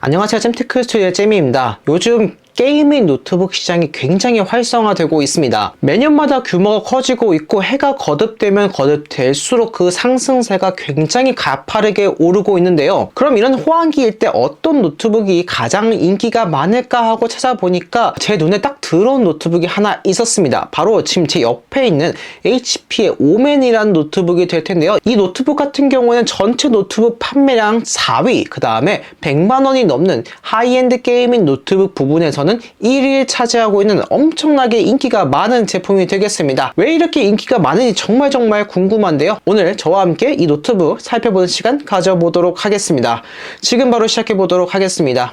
안녕하세요. 잼테크 스튜디오의 잼입니다. 요즘 게이밍 노트북 시장이 굉장히 활성화되고 있습니다. 매년마다 규모가 커지고 있고 해가 거듭되면 거듭될수록 그 상승세가 굉장히 가파르게 오르고 있는데요. 그럼 이런 호황기일 때 어떤 노트북이 가장 인기가 많을까 하고 찾아보니까 제 눈에 딱 들어온 노트북이 하나 있었습니다. 바로 지금 제 옆에 있는 HP의 오맨이라는 노트북이 될 텐데요. 이 노트북 같은 경우에는 전체 노트북 판매량 4위, 그 다음에 100만 원이 넘는 하이엔드 게이밍 노트북 부분에서는 1위를 차지하고 있는 엄청나게 인기가 많은 제품이 되겠습니다. 왜 이렇게 인기가 많은지 정말 정말 궁금한데요. 오늘 저와 함께 이 노트북 살펴보는 시간 가져보도록 하겠습니다. 지금 바로 시작해 보도록 하겠습니다.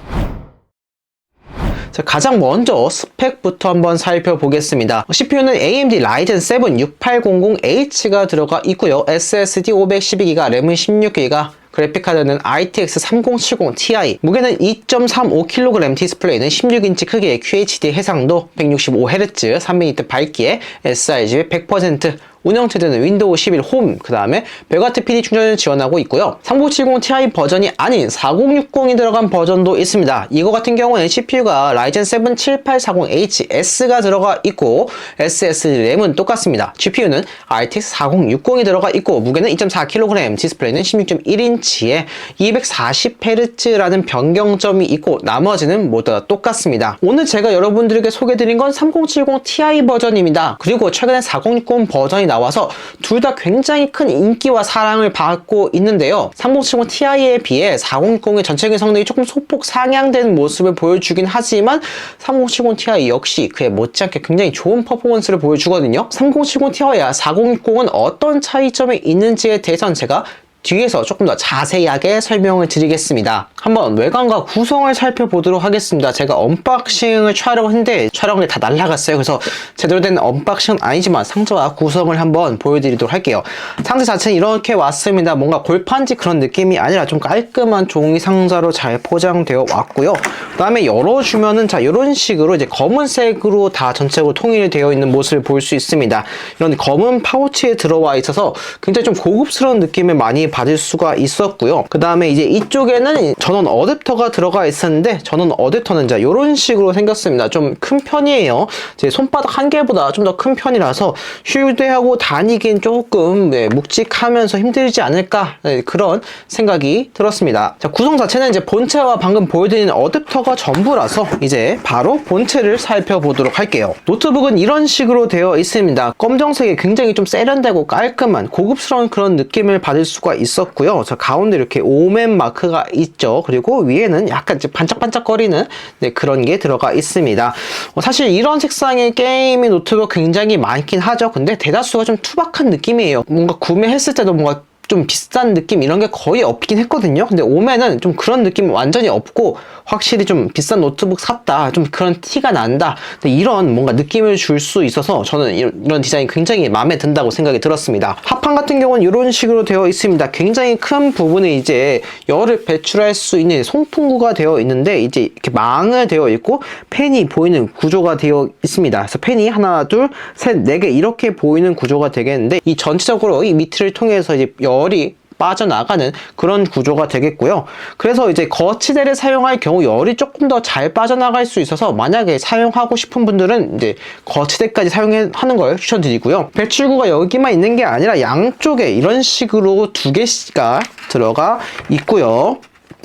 자, 가장 먼저 스펙부터 한번 살펴보겠습니다. CPU는 AMD Ryzen 7 6800H가 들어가 있고요. SSD 512GB, 램은 16GB, 그래픽카드는 RTX 3070 Ti, 무게는 2.35kg, 디스플레이는 16인치 크기의 QHD 해상도, 165Hz, 300니트 밝기에 sRGB 100%, 운영체제는 윈도우 11 홈, 그 다음에 100W PD 충전을 지원하고 있고요. 3070 Ti 버전이 아닌 4060이 들어간 버전도 있습니다. 이거 같은 경우는 CPU가 Ryzen 7 7840HS가 들어가 있고 SSD 램은 똑같습니다. GPU는 RTX 4060이 들어가 있고 무게는 2.4kg, 디스플레이는 16.1인치에 240Hz라는 변경점이 있고 나머지는 모두 다 똑같습니다. 오늘 제가 여러분들에게 소개드린 건 3070 Ti 버전입니다. 그리고 최근에 4060 버전이 나 와서 둘 다 굉장히 큰 인기와 사랑을 받고 있는데요. 3070 Ti에 비해 4060의 전체적인 성능이 조금 소폭 상향된 모습을 보여주긴 하지만 3070 Ti 역시 그에 못지않게 굉장히 좋은 퍼포먼스를 보여주거든요. 3070 Ti와 4060은 어떤 차이점이 있는지에 대해서는 제가 뒤에서 조금 더 자세하게 설명을 드리겠습니다. 한번 외관과 구성을 살펴보도록 하겠습니다. 제가 언박싱을 촬영했는데 촬영이 다 날라갔어요. 그래서 제대로 된 언박싱은 아니지만 상자와 구성을 한번 보여드리도록 할게요. 상자 자체는 이렇게 왔습니다. 뭔가 골판지 그런 느낌이 아니라 좀 깔끔한 종이 상자로 잘 포장되어 왔고요. 그 다음에 열어주면은 자 이런 식으로 이제 검은색으로 다 전체적으로 통일되어 있는 모습을 볼 수 있습니다. 이런 검은 파우치에 들어와 있어서 굉장히 좀 고급스러운 느낌을 많이 받을 수가 있었고요. 그 다음에 이제 이쪽에는 전원 어댑터가 들어가 있었는데 전원 어댑터는 자 이런 식으로 생겼습니다. 좀 큰 편이에요. 제 손바닥 한 개보다 좀 더 큰 편이라서 휴대하고 다니긴 조금 네, 묵직하면서 힘들지 않을까 네, 그런 생각이 들었습니다. 자 구성 자체는 이제 본체와 방금 보여드린 어댑터가 전부라서 이제 바로 본체를 살펴보도록 할게요. 노트북은 이런 식으로 되어 있습니다. 검정색이 굉장히 좀 세련되고 깔끔한 고급스러운 그런 느낌을 받을 수가 있 었고요. 자 가운데 이렇게 오멘 마크가 있죠. 그리고 위에는 약간 반짝반짝거리는 네, 그런 게 들어가 있습니다. 어, 사실 이런 색상의 게이밍 노트북 굉장히 많긴 하죠. 근데 대다수가 좀 투박한 느낌이에요. 뭔가 구매했을 때도 뭔가 좀 비싼 느낌 이런 게 거의 없긴 했거든요. 근데 오면은 좀 그런 느낌 완전히 없고 확실히 좀 비싼 노트북 샀다. 좀 그런 티가 난다. 이런 뭔가 느낌을 줄 수 있어서 저는 이런, 디자인이 굉장히 마음에 든다고 생각이 들었습니다. 합판 같은 경우는 이런 식으로 되어 있습니다. 굉장히 큰 부분에 이제 열을 배출할 수 있는 송풍구가 되어 있는데 이제 이렇게 망을 되어 있고 팬이 보이는 구조가 되어 있습니다. 그래서 팬이 하나, 둘, 셋, 네 개 이렇게 보이는 구조가 되겠는데 이 전체적으로 이 밑을 통해서 이제 열이 빠져나가는 그런 구조가 되겠고요. 그래서 이제 거치대를 사용할 경우 열이 조금 더 잘 빠져나갈 수 있어서 만약에 사용하고 싶은 분들은 이제 거치대까지 사용하는 걸 추천드리고요. 배출구가 여기만 있는 게 아니라 양쪽에 이런 식으로 두 개가 들어가 있고요.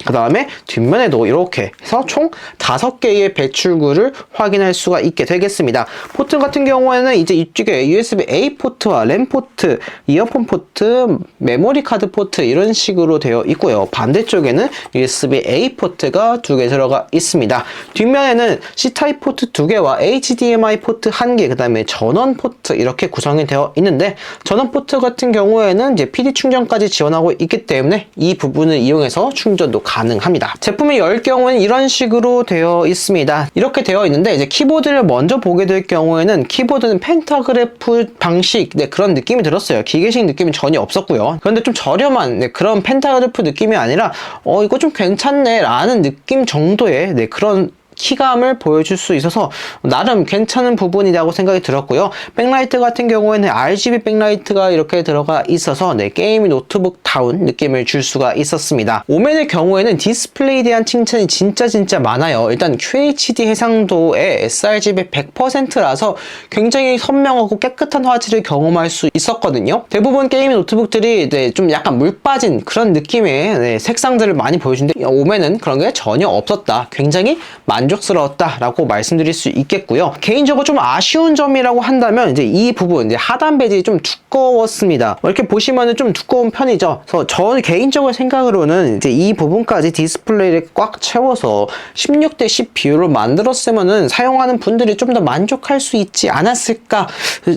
그 다음에 뒷면에도 이렇게 해서 총 다섯 개의 배출구를 확인할 수가 있게 되겠습니다. 포트 같은 경우에는 이제 이쪽에 USB-A 포트와 램 포트, 이어폰 포트, 메모리 카드 포트 이런 식으로 되어 있고요. 반대쪽에는 USB-A 포트가 두 개 들어가 있습니다. 뒷면에는 C-타입 포트 두 개와 HDMI 포트 한 개, 그 다음에 전원 포트 이렇게 구성이 되어 있는데 전원 포트 같은 경우에는 이제 PD 충전까지 지원하고 있기 때문에 이 부분을 이용해서 충전도 가능합니다. 제품이 열 경우는 이런 식으로 되어 있습니다. 이렇게 되어 있는데 이제 키보드를 먼저 보게 될 경우에는 키보드는 펜타그래프 방식 네, 그런 느낌이 들었어요. 기계식 느낌이 전혀 없었고요. 그런데 좀 저렴한 네, 그런 펜타그래프 느낌이 아니라 어 이거 좀 괜찮네 라는 느낌 정도의 네, 그런 키감을 보여줄 수 있어서 나름 괜찮은 부분이라고 생각이 들었고요. 백라이트 같은 경우에는 RGB 백라이트가 이렇게 들어가 있어서 네, 게이밍 노트북 다운 느낌을 줄 수가 있었습니다. 오멘의 경우에는 디스플레이에 대한 칭찬이 진짜 진짜 많아요. 일단 QHD 해상도의 sRGB 100%라서 굉장히 선명하고 깨끗한 화질을 경험할 수 있었거든요. 대부분 게이밍 노트북들이 네, 좀 약간 물 빠진 그런 느낌의 네, 색상들을 많이 보여주는데 오멘은 그런 게 전혀 없었다. 굉장히 만족 스러웠다라고 말씀드릴 수 있겠고요. 개인적으로 좀 아쉬운 점이라고 한다면 이제 이 부분 이제 하단 베질이 좀 두꺼웠습니다. 뭐 이렇게 보시면은 좀 두꺼운 편이죠. 그래서 저는 개인적으로 생각으로는 이제 이 부분까지 디스플레이를 꽉 채워서 16대 10 비율로 만들었으면은 사용하는 분들이 좀 더 만족할 수 있지 않았을까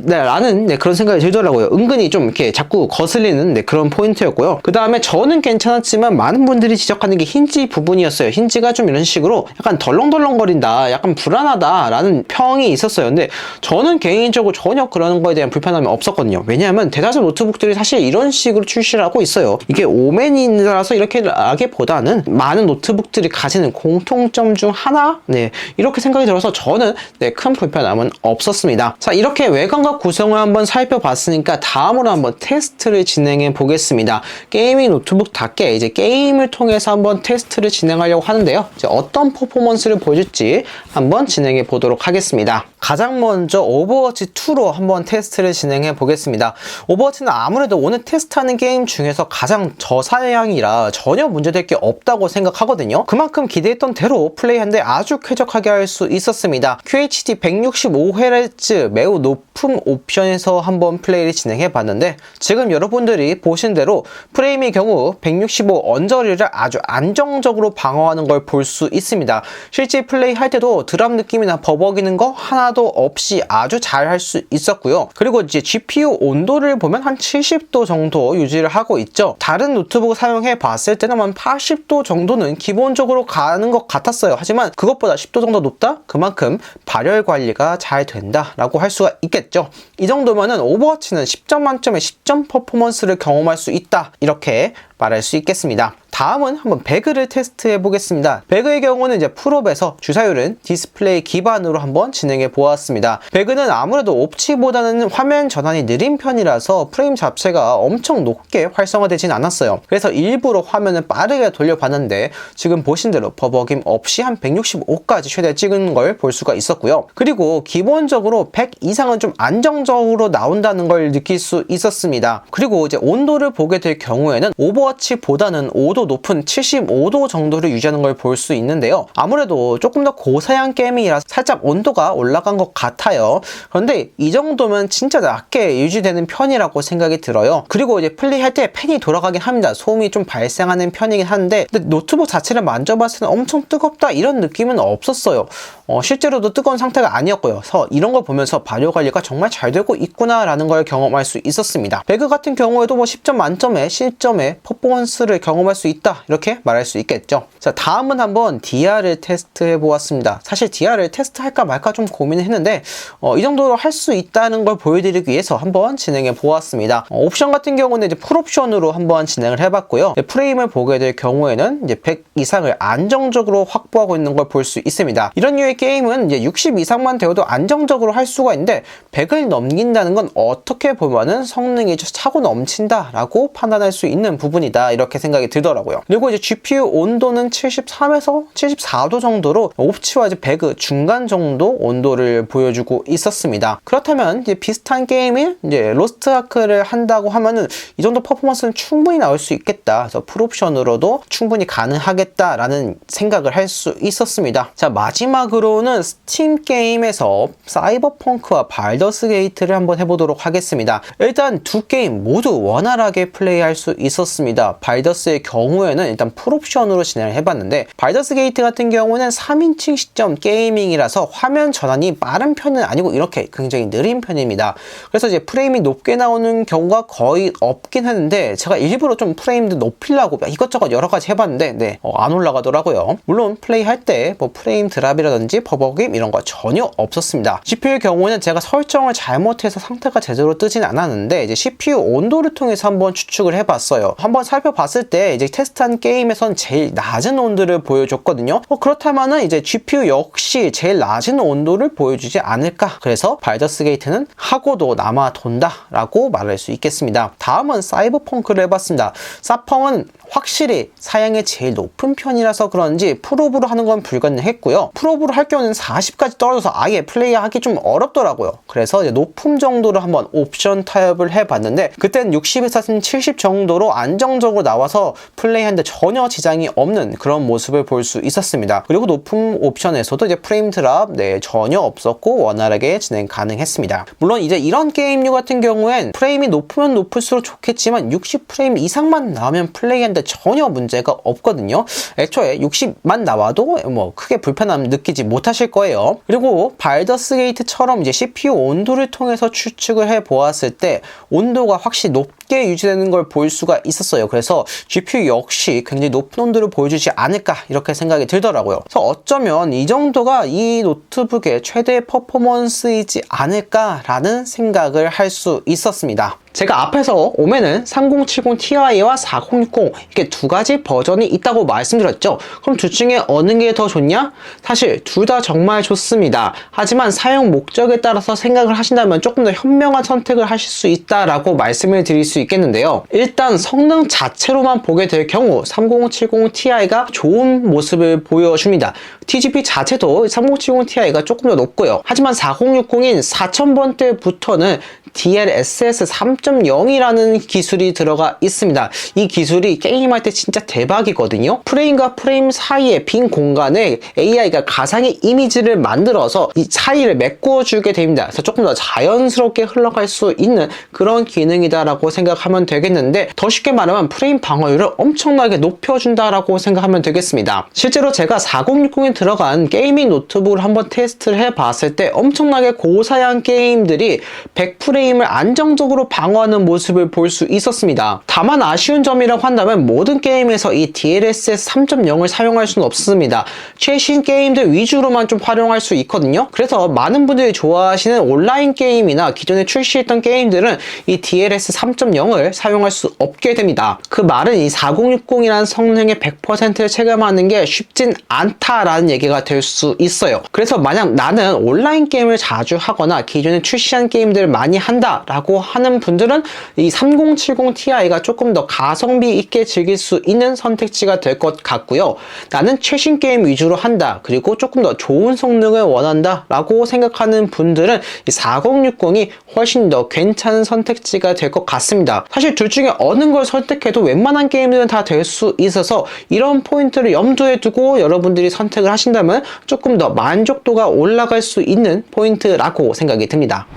네, 라는 네, 그런 생각이 들더라고요. 은근히 좀 이렇게 자꾸 거슬리는 네, 그런 포인트였고요. 그 다음에 저는 괜찮았지만 많은 분들이 지적하는 게 힌지 부분이었어요. 힌지가 좀 이런 식으로 약간 덜렁 덜렁거린다, 약간 불안하다라는 평이 있었어요. 근데 저는 개인적으로 전혀 그런 거에 대한 불편함이 없었거든요. 왜냐하면 대다수 노트북들이 사실 이런 식으로 출시를 하고 있어요. 이게 오맨이라서 이렇게 하기보다는 많은 노트북들이 가지는 공통점 중 하나, 네 이렇게 생각이 들어서 저는 네, 큰 불편함은 없었습니다. 자 이렇게 외관과 구성을 한번 살펴봤으니까 다음으로 한번 테스트를 진행해 보겠습니다. 게이밍 노트북답게 이제 게임을 통해서 한번 테스트를 진행하려고 하는데요. 이제 어떤 퍼포먼스를 보여줄지 한번 진행해 보도록 하겠습니다. 가장 먼저 오버워치 2로 한번 테스트를 진행해 보겠습니다. 오버워치는 아무래도 오늘 테스트하는 게임 중에서 가장 저사양이라 전혀 문제될 게 없다고 생각하거든요. 그만큼 기대했던 대로 플레이하는데 아주 쾌적하게 할 수 있었습니다. QHD 165Hz 매우 높은 옵션에서 한번 플레이를 진행해 봤는데 지금 여러분들이 보신 대로 프레임의 경우 165 언저리를 아주 안정적으로 방어하는 걸 볼 수 있습니다. 실제 플레이 할 때도 드랍 느낌이나 버벅이는 거 하나도 없이 아주 잘 할 수 있었고요. 그리고 이제 GPU 온도를 보면 한 70도 정도 유지를 하고 있죠. 다른 노트북 사용해 봤을 때는 한 80도 정도는 기본적으로 가는 것 같았어요. 하지만 그것보다 10도 정도 높다? 그만큼 발열 관리가 잘 된다라고 할 수가 있겠죠. 이 정도면은 오버워치는 10점 만점에 10점 퍼포먼스를 경험할 수 있다. 이렇게 말할 수 있겠습니다. 다음은 한번 배그를 테스트해 보겠습니다. 배그의 경우는 이제 풀업에서 주사율은 디스플레이 기반으로 한번 진행해 보았습니다. 배그는 아무래도 옵치보다는 화면 전환이 느린 편이라서 프레임 자체가 엄청 높게 활성화되진 않았어요. 그래서 일부러 화면을 빠르게 돌려봤는데 지금 보신 대로 버벅임 없이 한 165까지 최대 찍은 걸 볼 수가 있었고요. 그리고 기본적으로 100 이상은 좀 안정적으로 나온다는 걸 느낄 수 있었습니다. 그리고 이제 온도를 보게 될 경우에는 오버워치보다는 5도 높은 75도 정도를 유지하는 걸 볼 수 있는데요. 아무래도 조금 더 고사양 게임이라 살짝 온도가 올라간 것 같아요. 그런데 이 정도면 진짜 낮게 유지되는 편이라고 생각이 들어요. 그리고 이제 플레이할 때 팬이 돌아가긴 합니다. 소음이 좀 발생하는 편이긴 한데 노트북 자체를 만져봤을 때 엄청 뜨겁다 이런 느낌은 없었어요. 어, 실제로도 뜨거운 상태가 아니었고요. 그래서 이런 걸 보면서 발효 관리가 정말 잘 되고 있구나라는 걸 경험할 수 있었습니다. 배그 같은 경우에도 뭐 10점 만점에 10점의 퍼포먼스를 경험할 수 있다 이렇게 말할 수 있겠죠. 자 다음은 한번 DR을 테스트해 보았습니다. 사실 DR을 테스트할까 말까 좀 고민을 했는데 어, 이 정도로 할 수 있다는 걸 보여드리기 위해서 한번 진행해 보았습니다. 어, 옵션 같은 경우는 이제 풀옵션으로 한번 진행을 해봤고요. 프레임을 보게 될 경우에는 이제 100 이상을 안정적으로 확보하고 있는 걸 볼 수 있습니다. 이런 류의 게임은 이제 60 이상만 되어도 안정적으로 할 수가 있는데 100을 넘긴다는 건 어떻게 보면은 성능이 차고 넘친다라고 판단할 수 있는 부분이다 이렇게 생각이 들더라고요. 그리고 이제 GPU 온도는 73에서 74도 정도로 옵치와 이제 배그 중간 정도 온도를 보여주고 있었습니다. 그렇다면 이제 비슷한 게임인 이제 로스트 아크를 한다고 하면은 이 정도 퍼포먼스는 충분히 나올 수 있겠다. 그래서 풀옵션으로도 충분히 가능하겠다라는 생각을 할 수 있었습니다. 자 마지막으로는 스팀 게임에서 사이버펑크와 발더스 게이트를 한번 해보도록 하겠습니다. 일단 두 게임 모두 원활하게 플레이할 수 있었습니다. 발더스의 경우 에는 일단 풀옵션으로 진행을 해봤는데 발더스 게이트 같은 경우는 3인칭 시점 게이밍이라서 화면 전환이 빠른 편은 아니고 이렇게 굉장히 느린 편입니다. 그래서 이제 프레임이 높게 나오는 경우가 거의 없긴 했는데 제가 일부러 좀 프레임도 높이려고 이것저것 여러 가지 해봤는데 네, 어, 안 올라가더라고요. 물론 플레이 할 때 뭐 프레임 드랍이라든지 버벅임 이런 거 전혀 없었습니다. GPU의 경우에는 제가 설정을 잘못해서 상태가 제대로 뜨진 않았는데 이제 CPU 온도를 통해서 한번 추측을 해봤어요. 한번 살펴봤을 때 이제 한 게임에선 제일 낮은 온도를 보여줬거든요. 어, 그렇다면은 이제 GPU 역시 제일 낮은 온도를 보여주지 않을까. 그래서 발더스 게이트는 하고도 남아 돈다라고 말할 수 있겠습니다. 다음은 사이버펑크를 해봤습니다. 사펑은 확실히 사양이 제일 높은 편이라서 그런지 프로브로 하는 건 불가능했고요. 프로브로 할 경우는 40까지 떨어져서 아예 플레이하기 좀 어렵더라고요. 그래서 높음 정도로 한번 옵션 타협을 해봤는데 그땐 60에서 70 정도로 안정적으로 나와서 플레이 하는데 전혀 지장이 없는 그런 모습을 볼 수 있었습니다. 그리고 높음 옵션에서도 이제 프레임 드랍 네, 전혀 없었고 원활하게 진행 가능했습니다. 물론 이제 이런 게임류 같은 경우엔 프레임이 높으면 높을수록 좋겠지만 60 프레임 이상만 나오면 플레이하는데 전혀 문제가 없거든요. 애초에 60만 나와도 뭐 크게 불편함 느끼지 못하실 거예요. 그리고 발더스 게이트처럼 이제 CPU 온도를 통해서 추측을 해 보았을 때 온도가 확실히 높 게 유지되는 걸 볼 수가 있었어요. 그래서 GPU 역시 굉장히 높은 온도를 보여주지 않을까 이렇게 생각이 들더라고요. 그래서 어쩌면 이 정도가 이 노트북의 최대 퍼포먼스이지 않을까라는 생각을 할 수 있었습니다. 제가 앞에서 오면은 3070 Ti와 4060 이렇게 두 가지 버전이 있다고 말씀드렸죠. 그럼 둘 중에 어느 게 더 좋냐? 사실 둘 다 정말 좋습니다. 하지만 사용 목적에 따라서 생각을 하신다면 조금 더 현명한 선택을 하실 수 있다라고 말씀을 드릴 수 있겠는데요. 일단 성능 자체로만 보게 될 경우 3070 Ti가 좋은 모습을 보여줍니다. TGP 자체도 3070 Ti가 조금 더 높고요. 하지만 4060인 4000번대부터는 DLSS 3.0이라는 기술이 들어가 있습니다. 이 기술이 게임할 때 진짜 대박이거든요. 프레임과 프레임 사이의 빈 공간에 AI가 가상의 이미지를 만들어서 이 사이를 메꾸어 주게 됩니다. 그래서 조금 더 자연스럽게 흘러갈 수 있는 그런 기능이다라고 생각하면 되겠는데 더 쉽게 말하면 프레임 방어율을 엄청나게 높여준다라고 생각하면 되겠습니다. 실제로 제가 4060에 들어간 게이밍 노트북을 한번 테스트를 해봤을 때 엄청나게 고사양 게임들이 100프레임을 안정적으로 방어 하는 모습을 볼 수 있었습니다. 다만 아쉬운 점이라고 한다면 모든 게임에서 이 DLSS 3.0을 사용할 수는 없습니다. 최신 게임들 위주로만 좀 활용할 수 있거든요. 그래서 많은 분들이 좋아하시는 온라인 게임이나 기존에 출시했던 게임들은 이 DLSS 3.0을 사용할 수 없게 됩니다. 그 말은 이 4060이라는 성능의 100%를 체감하는 게 쉽진 않다라는 얘기가 될 수 있어요. 그래서 만약 나는 온라인 게임을 자주 하거나 기존에 출시한 게임들을 많이 한다라고 하는 분들 은 이 3070 Ti가 조금 더 가성비 있게 즐길 수 있는 선택지가 될 것 같고요. 나는 최신 게임 위주로 한다. 그리고 조금 더 좋은 성능을 원한다. 라고 생각하는 분들은 이 4060이 훨씬 더 괜찮은 선택지가 될 것 같습니다. 사실 둘 중에 어느 걸 선택해도 웬만한 게임들은 다 될 수 있어서 이런 포인트를 염두에 두고 여러분들이 선택을 하신다면 조금 더 만족도가 올라갈 수 있는 포인트라고 생각이 듭니다.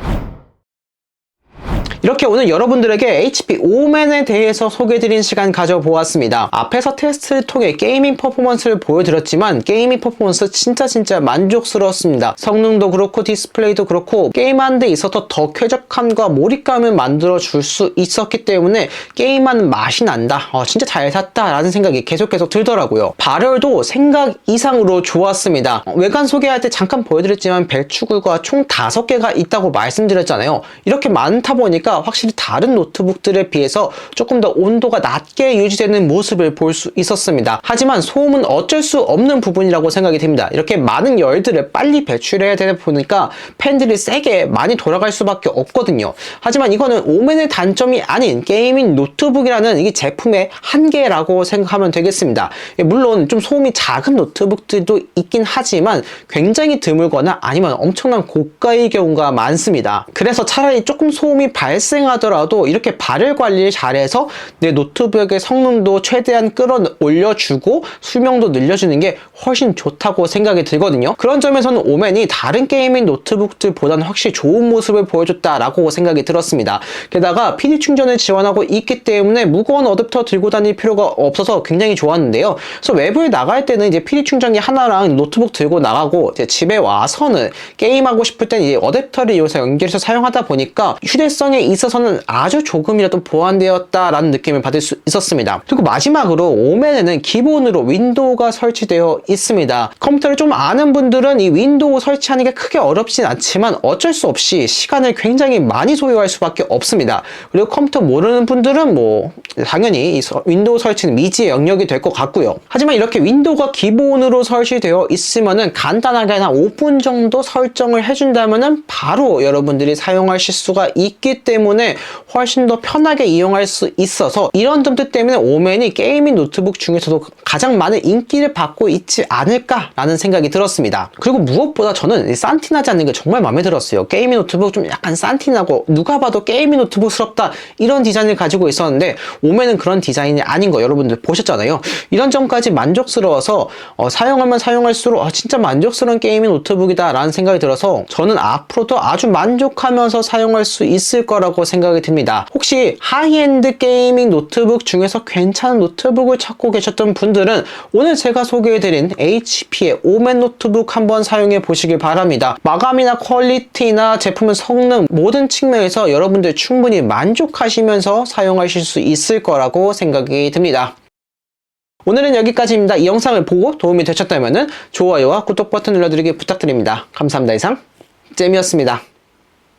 이렇게 오늘 여러분들에게 HP 오맨에 대해서 소개드린 시간 가져보았습니다. 앞에서 테스트를 통해 게이밍 퍼포먼스를 보여드렸지만 게이밍 퍼포먼스 진짜 진짜 만족스러웠습니다. 성능도 그렇고 디스플레이도 그렇고 게임하는 데 있어서 더 쾌적함과 몰입감을 만들어 줄 수 있었기 때문에 게임하는 맛이 난다. 어, 진짜 잘 샀다 라는 생각이 계속 계속 들더라고요. 발열도 생각 이상으로 좋았습니다. 어, 외관 소개할 때 잠깐 보여드렸지만 벨추구가 총 5개가 있다고 말씀드렸잖아요. 이렇게 많다 보니까 확실히 다른 노트북들에 비해서 조금 더 온도가 낮게 유지되는 모습을 볼 수 있었습니다. 하지만 소음은 어쩔 수 없는 부분이라고 생각이 됩니다. 이렇게 많은 열들을 빨리 배출해야 되다 보니까 팬들이 세게 많이 돌아갈 수밖에 없거든요. 하지만 이거는 오맨의 단점이 아닌 게이밍 노트북이라는 이 제품의 한계라고 생각하면 되겠습니다. 예, 물론 좀 소음이 작은 노트북들도 있긴 하지만 굉장히 드물거나 아니면 엄청난 고가의 경우가 많습니다. 그래서 차라리 조금 소음이 발생 하더라도 이렇게 발열 관리를 잘해서 내 노트북의 성능도 최대한 끌어올려주고 수명도 늘려주는 게 훨씬 좋다고 생각이 들거든요. 그런 점에서는 오맨이 다른 게이밍 노트북들보다는 확실히 좋은 모습을 보여줬다라고 생각이 들었습니다. 게다가 PD 충전을 지원하고 있기 때문에 무거운 어댑터 들고 다닐 필요가 없어서 굉장히 좋았는데요. 그래서 외부에 나갈 때는 이제 PD 충전기 하나랑 노트북 들고 나가고 집에 와서는 게임하고 싶을 때는 이제 어댑터를 이용해서 연결해서 사용하다 보니까 휴대성에 있어서는 아주 조금이라도 보완되었다라는 느낌을 받을 수 있었습니다. 그리고 마지막으로 오멘에는 기본으로 윈도우가 설치되어 있습니다. 컴퓨터를 좀 아는 분들은 이 윈도우 설치하는 게 크게 어렵진 않지만 어쩔 수 없이 시간을 굉장히 많이 소요할 수밖에 없습니다. 그리고 컴퓨터 모르는 분들은 뭐 당연히 윈도우 설치는 미지의 영역이 될 것 같고요. 하지만 이렇게 윈도우가 기본으로 설치되어 있으면은 간단하게 한 5분 정도 설정을 해준다면은 바로 여러분들이 사용하실 수가 있기 때문에 훨씬 더 편하게 이용할 수 있어서 이런 점들 때문에 오멘이 게이밍 노트북 중에서도 가장 많은 인기를 받고 있지 않을까라는 생각이 들었습니다. 그리고 무엇보다 저는 이 산티나지 않는 게 정말 마음에 들었어요. 게이밍 노트북 좀 약간 산티나고 누가 봐도 게이밍 노트북스럽다 이런 디자인을 가지고 있었는데 오멘은 그런 디자인이 아닌 거 여러분들 보셨잖아요. 이런 점까지 만족스러워서 어, 사용하면 사용할수록 아, 진짜 만족스러운 게이밍 노트북이다 라는 생각이 들어서 저는 앞으로도 아주 만족하면서 사용할 수 있을 거라고 생각이 듭니다. 혹시 하이엔드 게이밍 노트북 중에서 괜찮은 노트북을 찾고 계셨던 분들은 오늘 제가 소개해드린 HP의 오멘 노트북 한번 사용해 보시길 바랍니다. 마감이나 퀄리티나 제품의 성능 모든 측면에서 여러분들 충분히 만족하시면서 사용하실 수 있을 거라고 생각이 듭니다. 오늘은 여기까지입니다. 이 영상을 보고 도움이 되셨다면 좋아요와 구독 버튼 눌러드리기 부탁드립니다. 감사합니다. 이상 잼이었습니다.